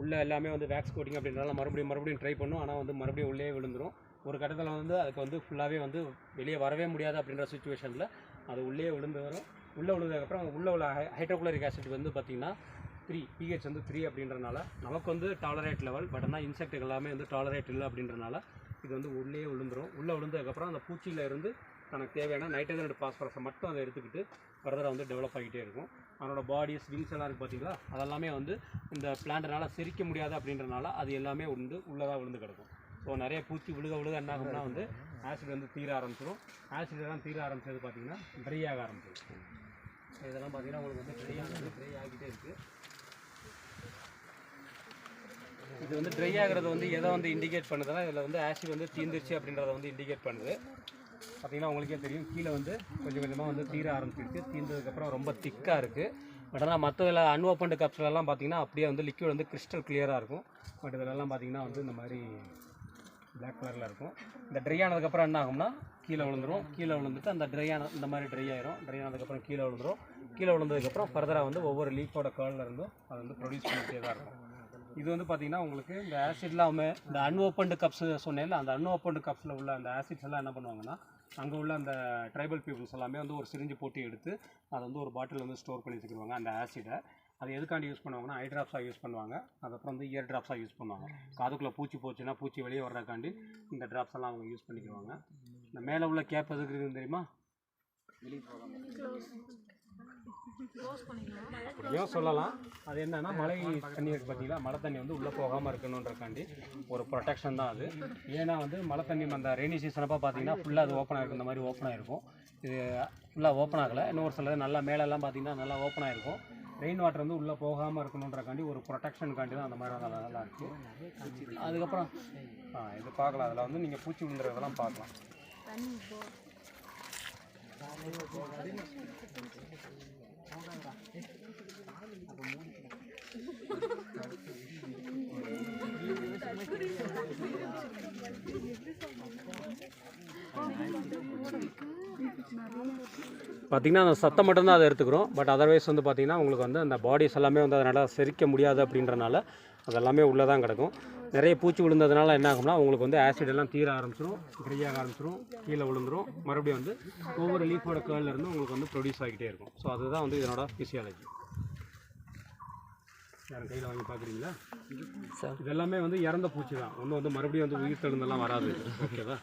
உள்ளே எல்லாமே வந்து வேக்ஸ் கோட்டிங் அப்படின்றனால மறுபடியும் மறுபடியும் ட்ரை பண்ணும். ஆனால் வந்து மறுபடியும் உள்ளே விழுந்துரும். ஒரு கட்டத்தில் வந்து அதுக்கு வந்து ஃபுல்லாகவே வந்து வெளியே வரவே முடியாது அப்படின்ற சுச்சுவேஷனில் அது உள்ளே விழுந்து வரும். உள்ளே விழுந்ததுக்கப்புறம் உள்ளே உள்ள ஹைட்ரோகுளரிக் ஆசிட் வந்து பார்த்திங்கன்னா த்ரீ பிஹெச் வந்து த்ரீ அப்படின்றனால நமக்கு வந்து டாலரேட் லெவல் பட் ஆனால் இன்செக்ட் எல்லாமே வந்து டாலரேட் இல்லை அப்படின்றனால இது வந்து உள்ளே விழுந்துரும். உள்ளே விழுந்ததுக்கப்புறம் அந்த பூச்சியில் இருந்து தனக்கு தேவையான நைட்ரஜன் அண்ட் பாஸ்பரஸை மட்டும் அதை எடுத்துக்கிட்டு ஃபர்தராக வந்து டெவலப் ஆகிட்டே இருக்கும். அதனோட பாடிஸ் விங்ஸ் எல்லாம் இருக்குது பார்த்தீங்களா? அதெல்லாமே வந்து இந்த பிளான்ட்னால் செரிக்க முடியாது அப்படின்றனால அது எல்லாமே உண்டு உள்ளதாக விழுந்து கிடக்கும். ஸோ நிறைய பூச்சி விழுக விழுக என்ன ஆகும்னா வந்து ஆசிட் வந்து தீர ஆரம்பிச்சிடும் ஆசிட் எல்லாம் தீர ஆரம்பிச்சது பார்த்தீங்கன்னா ட்ரை ஆக ஆரம்பிச்சிடும் இதெல்லாம் பார்த்தீங்கன்னா உங்களுக்கு வந்து ட்ரை ஆகுது ட்ரை ஆகிட்டே இருக்குது இது வந்து ட்ரை ஆகிறது வந்து எதை வந்து இண்டிகேட் பண்ணுதுன்னா இதில் வந்து ஆசிட் வந்து தீந்துருச்சு அப்படின்றத வந்து இண்டிகேட் பண்ணுது. பார்த்தீங்கன்னா உங்களுக்கே தெரியும். கீழே வந்து கொஞ்சம் கொஞ்சமாக வந்து தீர ஆரம்பிச்சிருக்கு. தீர்ந்ததுக்கப்புறம் ரொம்ப திக்காக இருக்குது பட் ஆனால் மற்றதில் அன்ஓப்பன்டு கப்ஸ்லலாம் பார்த்தீங்கன்னா அப்படியே வந்து லிக்விட் வந்து கிறிஸ்டல் கிளியராக இருக்கும். பட் இதிலெல்லாம் பார்த்தீங்கன்னா வந்து இந்த மாதிரி பிளாக் கலரில் இருக்கும். இந்த ட்ரை ஆனதுக்கப்புறம் என்ன ஆகும்னா கீழே விழுந்துரும். கீழே விழுந்துட்டு அந்த ட்ரை ஆன இந்த மாதிரி ட்ரை ஆயிரும். ட்ரை ஆனதுக்கப்புறம் கீழே விழுந்துடும் கீழே விழுந்ததுக்கப்புறம் ஃபர்தராக வந்து ஒவ்வொரு லீஃபோட கேர்ல இருந்தும் அது வந்து ப்ரொடியூஸ் பண்ணிட்டே தான் இருக்கும். இது வந்து பார்த்தீங்கன்னா உங்களுக்கு இந்த ஆசிட்லாம் இந்த அன்ஓப்பன்டு கப்ஸ் சொன்னேன்ல அந்த அன்ஓப்பன்டு கப்ஸில் உள்ள அந்த ஆசிட்ஸ் எல்லாம் என்ன பண்ணுவாங்கன்னா அங்கே உள்ள அந்த ட்ரைபல் பீப்புள்ஸ் எல்லாமே வந்து ஒரு சிரிஞ்சு போட்டு எடுத்து அதை வந்து ஒரு பாட்டில் வந்து ஸ்டோர் பண்ணி வச்சுக்கிடுவாங்க அந்த ஆசிடை அது எதுக்காண்டி யூஸ் பண்ணுவாங்கன்னா ஐ ட்ராப்ஸாக யூஸ் பண்ணுவாங்க. அதுக்கப்புறம் வந்து இயர் ட்ராப்ஸாக யூஸ் பண்ணுவாங்க. காதுக்குள்ளே பூச்சி போச்சுன்னா பூச்சி வெளியே வர்றதுக்காண்டி இந்த ட்ராப்ஸ் எல்லாம் அவங்க யூஸ் பண்ணிக்குவாங்க இந்த மேலே உள்ள கேப் எதுக்கு இருக்குதுன்னு தெரியுமா? அப்படியும் சொல்லலாம். அது என்னன்னா மழை தண்ணி இருக்கு பார்த்தீங்களா மழை தண்ணி வந்து உள்ளே போகாமல் இருக்கணுன்றக்காண்டி ஒரு ப்ரொடெக்ஷன் தான் அது. ஏன்னா வந்து மழை தண்ணி அந்த ரெய்னி சீசன் அப்போ பார்த்தீங்கன்னா ஃபுல்லாக அது ஓப்பனாக இருக்கும் இந்த மாதிரி ஓப்பனாக இருக்கும் இது ஃபுல்லாக ஓப்பன் ஆகலை. இன்னொரு சிலது நல்லா மேலெல்லாம் பார்த்தீங்கன்னா நல்லா ஓப்பனாக இருக்கும் ரெயின் வாட்டர் வந்து உள்ளே போகாமல் இருக்கணுன்றக்காண்டி ஒரு ப்ரொடெக்ஷனுக்காண்டி தான் அந்த மாதிரி நல்லா நல்லா இருக்குது அதுக்கப்புறம் ஆ இது பார்க்கலாம். அதில் வந்து நீங்கள் பூச்சி விழுந்துறதெல்லாம் பார்க்கலாம். பார்த்திங்கன்னா அந்த சத்தம் மட்டும்தான் அதை எடுத்துக்கிறோம். பட் அதர்வைஸ் வந்து பார்த்திங்கன்னா உங்களுக்கு வந்து அந்த பாடிஸ் எல்லாமே வந்து அதனால் செரிக்க முடியாது அப்படின்றனால அதெல்லாமே உள்ளே தான் கிடக்கும். நிறைய பூச்சி விழுந்ததுனால என்ன ஆகும்னா உங்களுக்கு வந்து ஆசிட் எல்லாம் தீர ஆரம்பிச்சிரும் ட்ரை ஆக ஆரம்பிச்சிரும் கீழே விழுந்துரும். மறுபடியும் வந்து ஒவ்வொரு லீஃபோட கேர்லேருந்து உங்களுக்கு வந்து ப்ரொடியூஸ் ஆகிட்டே இருக்கும். ஸோ அதுதான் வந்து இதனோட ஃபிசியாலஜி யாரும் கையில் வாங்கி பார்க்குறீங்களா? இது எல்லாமே வந்து இறந்த பூச்சி தான். ஒன்றும் வந்து மறுபடியும் வந்து உயிர் தெழுந்தெல்லாம் வராது. ஓகேவா?